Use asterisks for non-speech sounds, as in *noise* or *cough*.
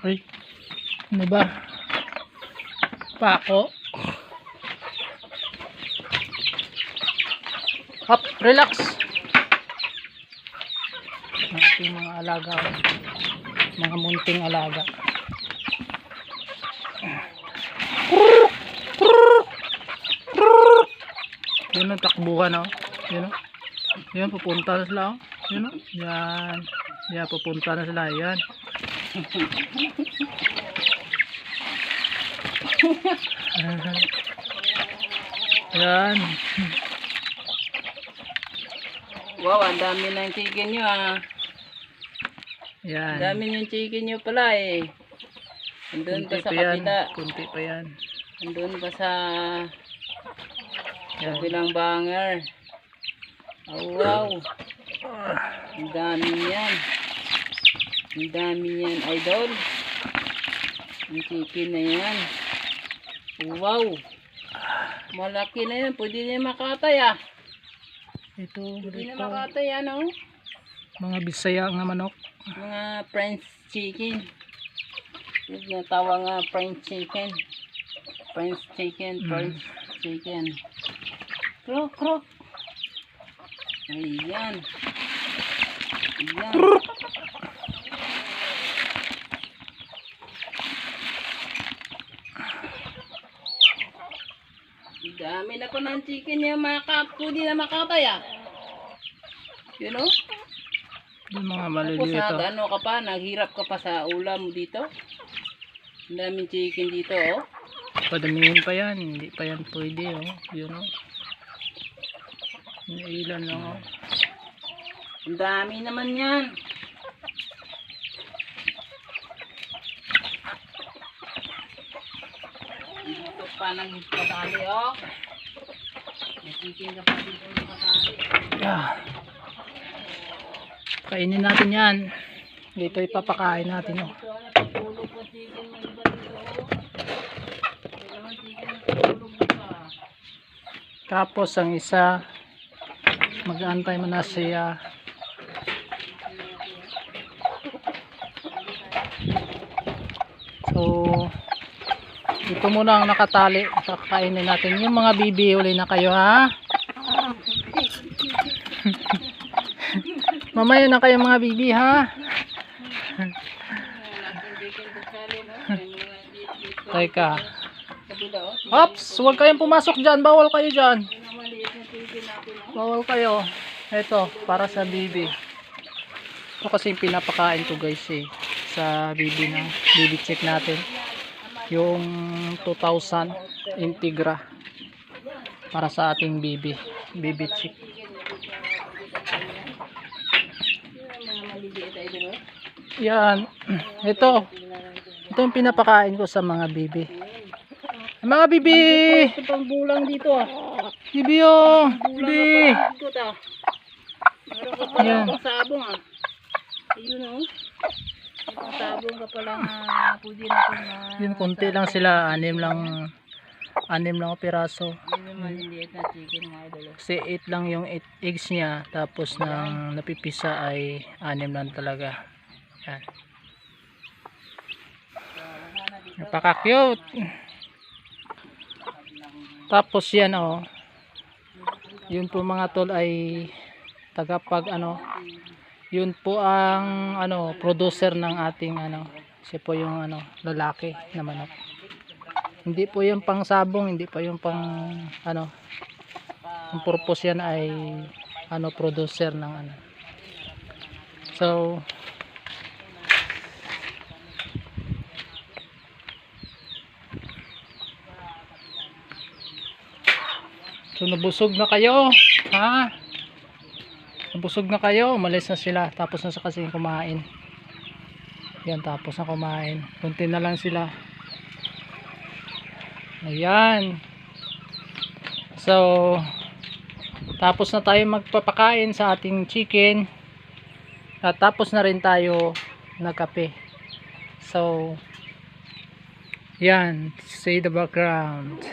Ay, ano ba? Pako. Hop, relax. Ating mga alaga. Mga munting alaga. Yun ang takbuhan oh. Yun oh. Yan, pupunta na sila oh. Yun oh. Yan. Yan, pupunta na sila. Yan. Yan. Wow, ang dami ng chicken nyo ah. Ang Yan. dami ng chicken nyo pala eh. Andun Kunti pa sa kapita. Kunti pa yan. Andun pa sa kabilang banger. Oh, wow. Ang dami yan. Ang dami yan, idol. Ang chicken na yan. Wow. Malaki na yan. Pwede na makatay ah. Ito, Pwede na makatay ano. Mga bisaya nga manok. Mga French chicken. Yung natawa nga French chicken. French chicken, Mm. French chicken. Krok, krok. Ayan. Ayan. Ang Dami na pa ng chicken niya maka, pwede na makatay ah. You know? Yung mga Tapos maliliit oh. ano ka pa, naghirap ka pa sa ulam dito. Ang daming chicken dito, oh. Padamihin pa yan. Hindi pa yan pwede oh. Yun oh. Ilan lang oh. Ang dami naman yan. Dito pa nang patali, oh. Chicken ka pa dito ng patali. Yeah. Kainin natin yan. Dito ipapakain natin oh. Oh. Tapos ang isa mag-aantay mo na siya. So ito muna ang nakatali. Kakainin natin yung mga bibi uli na kayo ha. *laughs* Mamaya na kayo mga bibi ha. *laughs* Teka. Ops, huwag kayong pumasok dyan. Bawal kayo dyan. Bawal kayo. Ito, para sa bibi. Ito kasi pinapakain ko guys eh. Sa bibi na bibi check natin. Yung 2000 Integra. Para sa ating bibi. Bibi check. Yan. Ito. Ito yung pinapakain ko sa mga bibi. Mga bibi! Ito pang bulang dito ah. Bibi oh! Pala Yan. sabong ah. Ayun oh. Sabong ka pala nga pwede na kung na. Yun, konti lang sila. Anim lang. Anim lang ang piraso. Yung na. Kasi 8 lang yung eight eggs niya. Tapos nang napipisa ay anim lang talaga. Yan. Napaka-cute. Tapos yan oh. Yun po mga tol ay tagapag ano. Yun po ang ano producer ng ating ano. Siya po yung ano lalaki na manok. Hindi po yung pang sabong, hindi pa yung pang ano. Ang purpose yan ay ano producer ng ano. So So nabusog na kayo, ha? Nabusog na kayo, umalis na sila tapos na sa kasi kumain. Yan tapos na kumain. Kunti na lang sila. Ayan. So tapos na tayo magpapakain sa ating chicken. At tapos na rin tayo nagkape. So yan, say the background.